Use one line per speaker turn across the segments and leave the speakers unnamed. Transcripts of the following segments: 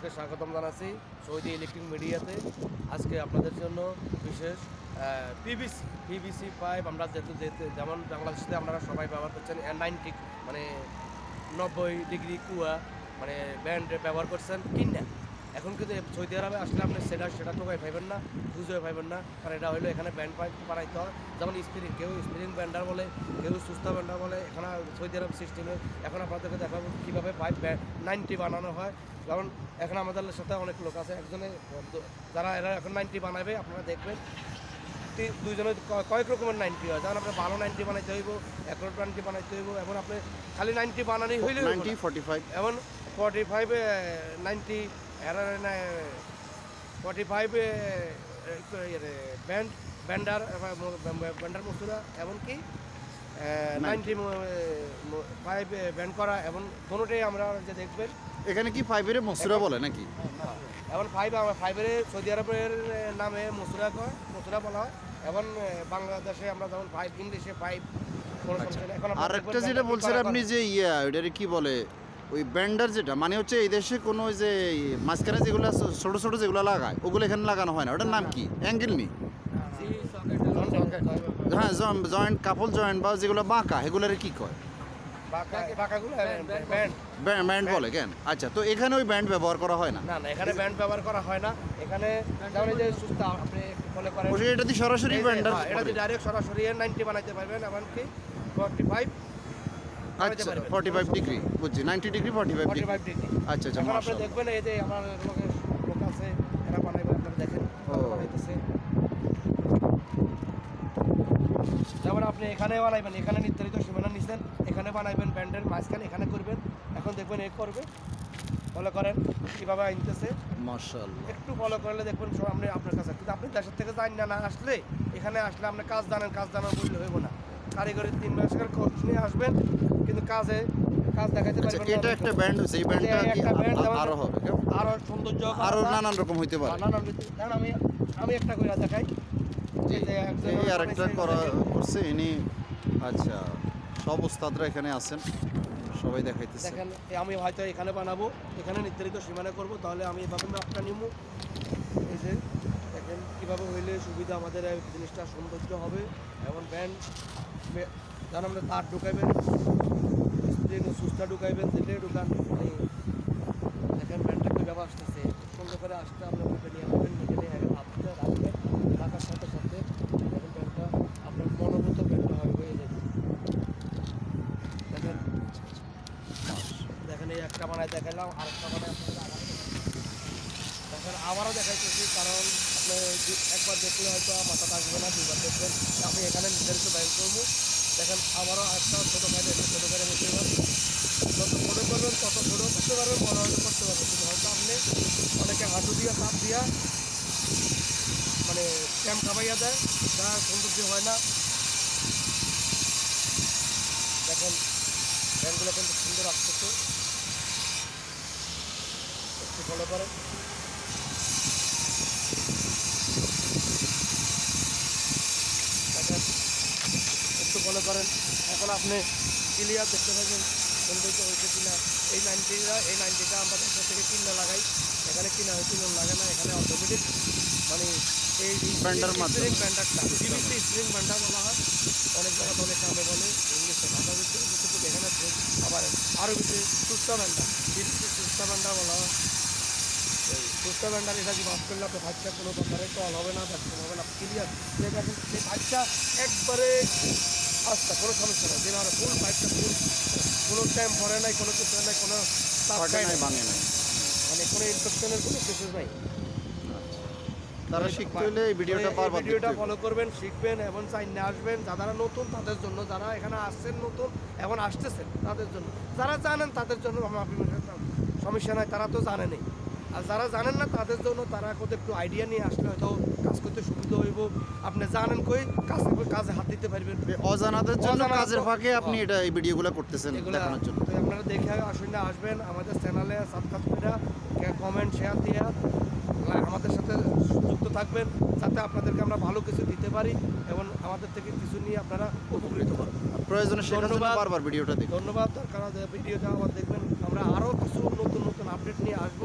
সবাইকে স্বাগতম জানাচ্ছি সৌদি ইলেকট্রিক মিডিয়াতে আজকে আপনাদের জন্য বিশেষ পিবিসি পিবিসি পাইপ আমরা যেহেতু যেতে যেমন বাংলাদেশে আপনারা সবাই ব্যবহার করছেন নাইনটি মানে নব্বই ডিগ্রি কুয়া মানে ব্যান্ড ব্যবহার করছেন কিনা। এখন কিন্তু সৌদি আরবে আসলে আপনি সেটা সেটা টোকাই পাইবেন না খুঁজে পাইবেন না, কারণ এটা হলো এখানে ব্যান্ড পাইপ বানাইতে হয়। যেমন স্প্রিং কেউ স্প্রিং ব্যান্ডার বলে, কেউ সুস্থা ব্যান্ডার বলে সৌদি আরব সিস্টেমে এখন আপনাদেরকে দেখাবো কীভাবে পাইপ নাইনটি বানানো হয়। কারণ এখন আমাদের সাথে অনেক লোক আছে একজনে যারা এরা এখন নাইনটি বানাবে আপনারা দেখবেন। দুইজনের কয়েক রকমের নাইনটি হয়। যেমন আপনার ভালো নাইনটি বানাইতে হইব একর নাইনটি বানাইতে হইব এখন আপনি খালি নাইনটি বানানি হইলে
নাইনটি ফর্টি ফাইভ
এমন ফর্টি ফাইভে নাইনটি ফর্টি ফাইভে ব্যান্ড ব্যান্ডার ব্যান্ডার মসুরা এমনকি নাইনটি ফাইভ ব্যান্ড করা এবং কোনোটাই আমরা যে দেখবেন
এখানে কি ফাইভের মসুরা বলে নাকি?
এখন ফাইভ আমার ফাইভের সৌদি আরবের নামে মসুরা কয় মসুরা বলা হয়। এবং বাংলাদেশে আমরা যেমন ফাইভ ইংলিশে ফাইভ
আর একটা যেটা বলছেন আপনি যে ইয়া ওইটারে কি বলে? ওই ব্যান্ডার যেটা মানে হচ্ছে এই দেশে কোনো ওই যে মাঝখানে যেগুলো ছোট ছোট যেগুলো লাগায় ওগুলো এখানে লাগানো হয় না। ওটার নাম কি? অ্যাঙ্গেল নি? হ্যাঁ জয়েন্ট কাপল জয়েন্ট বা যেগুলো বাঁকা এগুলোরে কি কয়?
বাঁকা- বাঁকাগুলো ব্যান্ড
ব্যান্ড বলে কেন? আচ্ছা তো এখানে ওই ব্যান্ড ব্যবহার করা হয় না?
না না এখানে ব্যান্ড ব্যবহার করা হয় না। এখানে যেমন যে সুস্থ আপনি ফলো করেন
এটা দিয়ে সরাসরি
হ্যাঁ, এটা দিয়ে ডাইরেক্ট সরাসরি নাইনটি বানাইতে পারবেন এমনকি ফর্টি ফাইভ বানাইতে
আচ্ছা
পারবেন।
ফর্টি ফাইভ ডিগ্রি বুঝছি ninety degree forty five
forty
degree
five degree
আচ্ছা আচ্ছা
আপনি দেখবেন এই যে আমার লোক আছে এরা বানাইবে আপনারা দেখেন
ও।
বানাইতেছে যেমন আপনি এখানে বানাইবেন এখানে নির্ধারিত সীমানা নিচ্ছেন এখানে বানাইবেন ব্যান্ডের মাঝখানে এখানে করবেন। এখন দেখবেন এ করবে। ফলো করেন কীভাবে আনতেছে
মাশাআল্লাহ।
একটু ফলো করলে দেখবেন সব আপনি আপনার কাছে। কিন্তু আপনি দেশের থেকে যান না না আসলে এখানে আসলে আপনি কাজ জানেন কাজ জানার বললে হইব না। কারিগরি তিন মাসের কোর্স নিয়ে আসবেন কিন্তু কাজে কাজ দেখাতে
আচ্ছা
পারবেন
এটা একটা ব্যান্ড হচ্ছে এই ব্যান্ডটা আরও হবে?
আরও সৌন্দর্য
আরও নানান রকম হইতে পারে।
নানান রকম- আমি আমি একটা করে দেখাই। এই
আরেকটা করা করছে ইনি আচ্ছা সব উস্তাদরা এখানে আছেন সবাই দেখাইতেছে।
দেখেন আমি হয়তো এখানে বানাবো এখানে নির্ধারিত সীমানা করব তাহলে আমি এভাবে মাপটা নিব এই যে দেখেন কীভাবে হইলে সুবিধা আমাদের এই জিনিসটা সৌন্দর্য হবে। এবং ব্যান্ড যেন আমরা তার ঢুকাইবেন সুস্থা ঢুকাইবেন যেটাই ঢুকান। দেখেন ব্যান্ডটা কীভাবে আসতেছে। সুন্দর করে আসতে আপনার নিয়ে আসবেন নিয়ে নিয়ে হাতটা রাখবেন রাখার সাথে সাথে দেখেন ব্যান্ডটা আপনার মনোভূত ব্যান্ডটা হয় হয়ে যাবে দেখেন দেখেন একটা দেখাইলাম আরেকটা বানায় আপনাদের আবারও দেখাইতেছি, কারণ আপনি একবার দেখলে হয়তো মাথাটা আসবে না দুবার দেখবেন। আমি এখানে নির্ধারিত ব্যাংক করব। দেখেন, আবারও একটা ছোটো ভাই এটা ছোটো করে বসতে পারবেন যত ছোটো করবেন, তত ছোটো করতে পারবেন, বড় হয়তো করতে পারবেন। কিন্তু হয়তো আপনি অনেকে হাঁটু দিয়ে চাপ দিয়া মানে ক্যাম্প খাবাইয়া দেয়, যা সৌন্দর্য হয় না। দেখেন, ব্যাংকগুলো কিন্তু সুন্দর আসতেছে। একটু ফলো করেন একটু ফলো করেন। এখন আপনি ক্লিয়ার দেখতে পাবেন সৌন্দর্য হয়েছে কিনা। এই নাইনটিটা এই নাইনটিটা আমরা দেশের থেকে কিনে লাগাই। এখানে কিনা হয় কিনে লাগে না। এখানে অটোমেটিক মানে এই। স্প্রিং ব্যান্ডারটা পিভিসি স্প্রিং ব্যান্ডার বলা হয়। অনেক জায়গায় অনেক নামে বলে ইংলিশে ভাষা হচ্ছে কিন্তু এখানে আবার আরও বেশি সুস্থা ব্যান্ডার পিভিসি সুস্থা ব্যান্ডার বলা হয়। এই সুস্থা ব্যান্ডার এটা বাস করলে আপনার বাচ্চা কোনো ব্যাপারে টল হবে না ব্যাকরণ হবে না ক্লিয়ার যে দেখেন সেই বাচ্চা একবারে আচ্ছা কোনো সমস্যা নেই। যেন ফুল পাইপটা ফুল কোনো টাইম পরে নাই কোনো কিছু নাই কোনো
নাই
মানে কোনো ইনফেকশনের কোনো কিছু নাই।
তারা শিখতে হলে এই ভিডিওটা বারবার
ভিডিওটা ফলো করবেন শিখবেন এবং চাইনে আসবেন যারা নতুন তাদের জন্য যারা এখানে আসছেন নতুন এখন আসতেছেন তাদের জন্য। যারা জানেন তাদের জন্য সমস্যা নাই তারা তো জানেনই। আর যারা জানেন না তাদের জন্য তারা কোথাও একটু আইডিয়া নিয়ে আসলে হয়তো কাজ করতে সুবিধা হইব। আপনি জানেন কই কাজ কাজে হাত দিতে পারবেন।
অজানাদের জন্য কাজের ফাঁকে আপনি
হ্যাঁ।
এটা এই ভিডিওগুলো করতেছেন দেখানোর জন্য।
তো আপনারা দেখে আসুন না আসবেন আমাদের চ্যানেলে সাবস্ক্রাইব করে কমেন্ট শেয়ার দিয়ে আমাদের সাথে যুক্ত থাকবেন যাতে আপনাদেরকে আমরা ভালো কিছু দিতে পারি এবং আমাদের থেকে কিছু নিয়ে আপনারা উপকৃত হন।
প্রয়োজনে
ধন্যবাদ।
বারবার ভিডিওটা দেখুন।
ধন্যবাদ। দরকার ভিডিওটা আবার দেখবেন আমরা আরও কিছু নতুন নতুন আপডেট নিয়ে আসব।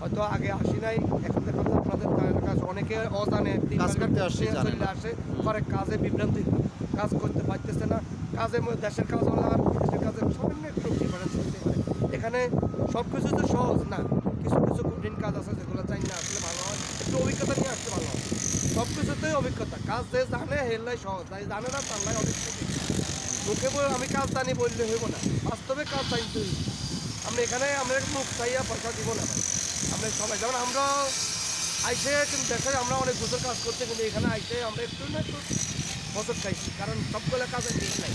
হয়তো আগে আসি নাই এখন দেখুন তো আপনাদের কাছে অনেকে অজানে
কাজ করতে
চলে আসে পরে কাজে বিভ্রান্তি কাজ করতে পারতেছে না। কাজে দেশের কাজ হলে আর দেশের কাজে সামান্য একটু ডিফারেন্স হতে পারে। এখানে সব কিছু তো সহজ না। কিছু কিছু কঠিন কাজ আছে যেগুলো চাই না আসলে ভালো হয় একটু অভিজ্ঞতা নিয়ে আসতে ভালো হয়। সব কিছুতেই অভিজ্ঞতা। কাজ যে জানে, হেললাই সহজ। যাই জানে না তার লাই অভিজ্ঞতা মুখে বলে, আমি কাজ জানি বললে হইব না। বাস্তবে কাজ জানতে আমরা এখানে, আমরা মুখ চাইয়া পয়সা দিব না আমরা সবাই, যেমন আমরা আইসে কিন্তু দেখে আমরা অনেক বছর কাজ করছি, কিন্তু এখানে আইসে আমরা একটু না একটু বছর চাইছি কারণ সবগুলো কাজে নাই।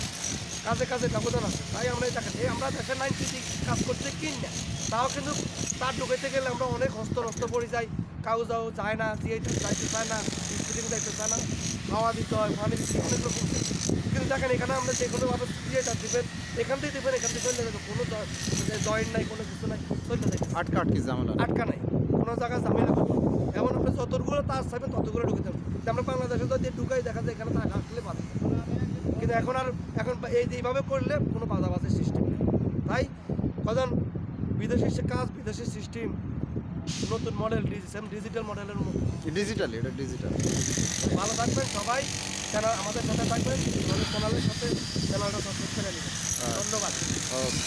কাজে কাজে ব্যবধান আছে তাই আমরা দেখেন এই আমরা দেশের নাইনটি কাজ করতে কিন না? তাও কিন্তু তার ঢুকাইতে গেলে আমরা অনেক হস্ত নষ্ট পড়ে যাই। কাউ যাও যায় না দিয়ে যাইতে চায় না স্পিডিং যাইতে চায় না খাওয়া দিতে হয় পানি দিতে অনেক রকম কিন্তু দেখেন এখানে আমরা যে কোনোভাবে দিয়েটা দিবেন এখান থেকে দিবেন এখান থেকে যাবে কোনো জয়েন্ট নাই কোনো কিছু নাই চলে যাবে
আটকা আটকি ঝামেলা।
আটকা নাই কোনো জায়গায় ঝামেলা। এমন আপনি যতগুলো তার চাইবেন ততগুলো ঢুকে দেবেন আমরা বাংলাদেশে তো দিয়ে ঢুকাই দেখা যায় এখানে টাকা আসলে পাবে কিন্তু এখন আর এখন এই এইভাবে করলে কোনো বাধাবাসের সিস্টেম নেই। তাই কজন? বিদেশি কাজ বিদেশি সিস্টেম নতুন মডেল সেম ডিজিটাল মডেলের
ডিজিটাল এটা ডিজিটাল
ভালো থাকবেন সবাই চ্যানেল আমাদের সাথে থাকবেন আমাদের চ্যানেলের সাথে চ্যানেলটা সাবস্ক্রাইব করে নেবেন। ধন্যবাদ।
ওকে